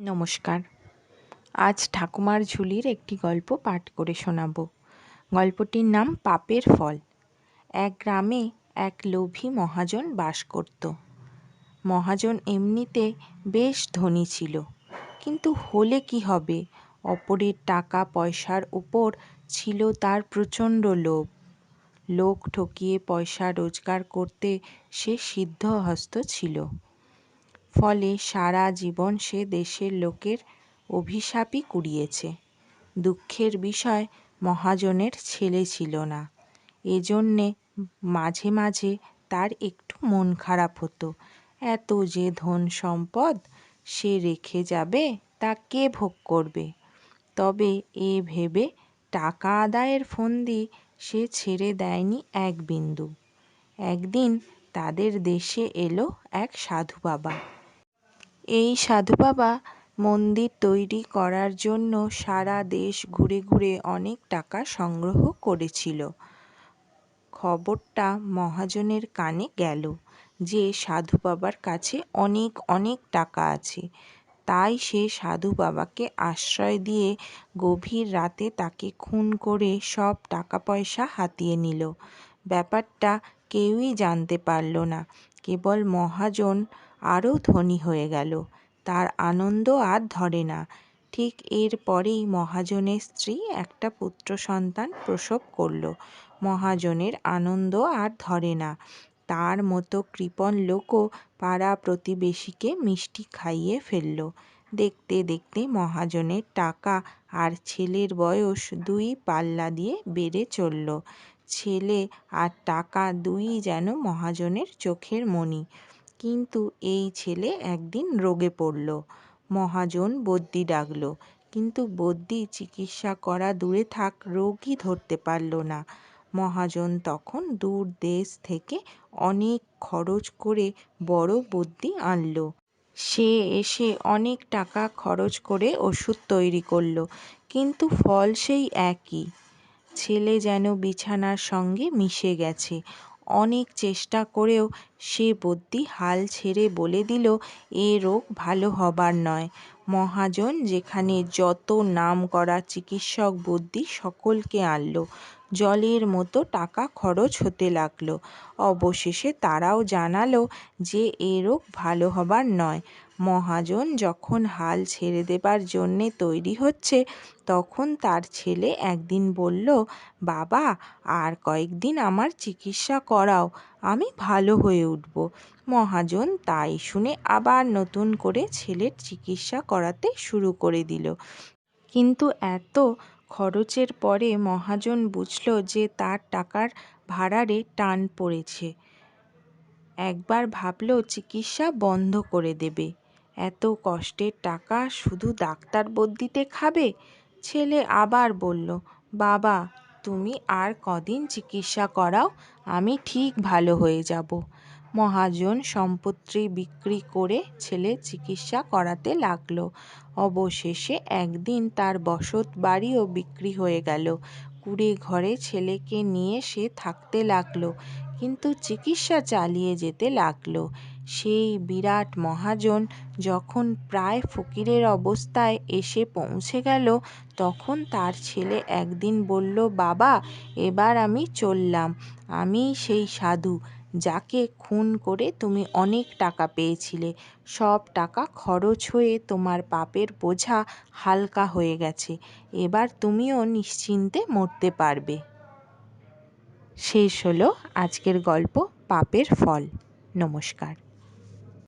নমস্কার। আজ ঠাকুমার ঝুলির একটি গল্প পাঠ করে শোনাব। গল্পটির নাম পাপের ফল। এক গ্রামে এক লোভী মহাজন বাস করত। মহাজন এমনিতে বেশ ধনী ছিল। কিন্তু হলে কি হবে? অপরের টাকা পয়সার উপর ছিল তার প্রচণ্ড লোভ। লোক ঠকিয়ে পয়সা রোজগার করতে সে সিদ্ধহস্ত ছিল। ফলে সারা জীবন সে দেশের লোকের অভিশাপই কুড়িয়েছে। দুঃখের বিষয় মহাজনের ছেলে ছিল না। এজন্যে মাঝে মাঝে তার একটু মন খারাপ হতো। এত যে ধন সম্পদ সে রেখে যাবে তা কে ভোগ করবে? তবে এ ভেবে টাকা আদায়ের ফন্দি সে ছেড়ে দেয়নি এক বিন্দু। একদিন তাদের দেশে এলো এক সাধু বাবা। এই সাধু বাবা মন্দির তৈরি করার জন্য সারা দেশ ঘুরে ঘুরে অনেক টাকা সংগ্রহ করেছিল। খবরটা মহাজনের কানে গেল যে সাধু বাবার কাছে অনেক অনেক টাকা আছে। তাই সে সাধু বাবাকে আশ্রয় দিয়ে গভীর রাতে তাকে খুন করে সব টাকা পয়সা হাতিয়ে নিল। ব্যাপারটা কেউই জানতে পারল না। কেবল মহাজন আরও ধনী হয়ে গেল। তার আনন্দ আর ধরে না। ঠিক এর পরেই মহাজনের স্ত্রী একটা পুত্র সন্তান প্রসব করল। মহাজনের আনন্দ আর ধরে না। তার মতো কৃপণ লোকও পাড়া প্রতিবেশীকে মিষ্টি খাইয়ে ফেলল। দেখতে দেখতে মহাজনের টাকা আর ছেলের বয়স দুই পাল্লা দিয়ে বেড়ে চলল। ছেলে আর টাকা দুই যেন মহাজনের চোখের মণি। কিন্তু এই ছেলে একদিন রোগে পড়ল। মহাজন বদ্যি ডাকল, কিন্তু বদ্যি, চিকিৎসা করা দূরে থাক রোগই ধরতে পারল না। মহাজন তখন দূর দেশ থেকে অনেক খরচ করে বড় বদ্যি আনল। সে এসে অনেক টাকা খরচ করে ওষুধ তৈরি করল, কিন্তু ফল সেই একই। ছেলে যেন বিছানার সঙ্গে মিশে গেছে। অনেক চেষ্টা করেও সে বদ্যি হাল ছেড়ে বলে দিল, এ রোগ ভালো হবার নয়। মহাজন, যেখানে যত নাম করা চিকিৎসক বদ্যি সকলকে আনল। জলের মতো টাকা খরচ হতে লাগল। অবশেষে তারাও জানালো যে, এ রোগ ভালো হবার নয়। মহাজন যখন হাল ছেড়ে দেবার জন্যে তৈরি হচ্ছে, তখন তার ছেলে একদিন বলল, বাবা, আর কয়েকদিন আমার চিকিৎসা করাও, আমি ভালো হয়ে উঠব। মহাজন তাই শুনে আবার নতুন করে ছেলের চিকিৎসা করাতে শুরু করে দিল। কিন্তু এত খরচের পরে মহাজন বুঝল যে তার টাকার ভাড়ারে টান পড়েছে। একবার ভাবল, চিকিৎসা বন্ধ করে দেবে। এত কষ্টের টাকা শুধু ডাক্তার বদ্যিতে খাবে? ছেলে আবার বলল, বাবা, তুমি আর কদিন চিকিৎসা করাও, আমি ঠিক ভালো হয়ে যাব। মহাজন সম্পত্তি বিক্রি করে ছেলে চিকিৎসা করাতে লাগল। অবশেষে একদিন তার বসত বাড়িও বিক্রি হয়ে গেল। কুঁড়ে ঘরে ছেলেকে নিয়ে সে থাকতে লাগল, কিন্তু চিকিৎসা চালিয়ে যেতে লাগল। সেই বিরাট মহাজন যখন প্রায় ফকিরের অবস্থায় এসে পৌঁছে গেল, তখন তার ছেলে একদিন বলল, বাবা, এবার আমি চললাম। আমিই সেই সাধু যাকে খুন করে তুমি অনেক টাকা পেয়েছিলে। সব টাকা খরচ হয়ে তোমার পাপের বোঝা হালকা হয়ে গেছে। এবার তুমিও নিশ্চিন্তে মরতে পারবে। শেষ হলো আজকের গল্প পাপের ফল। নমস্কার।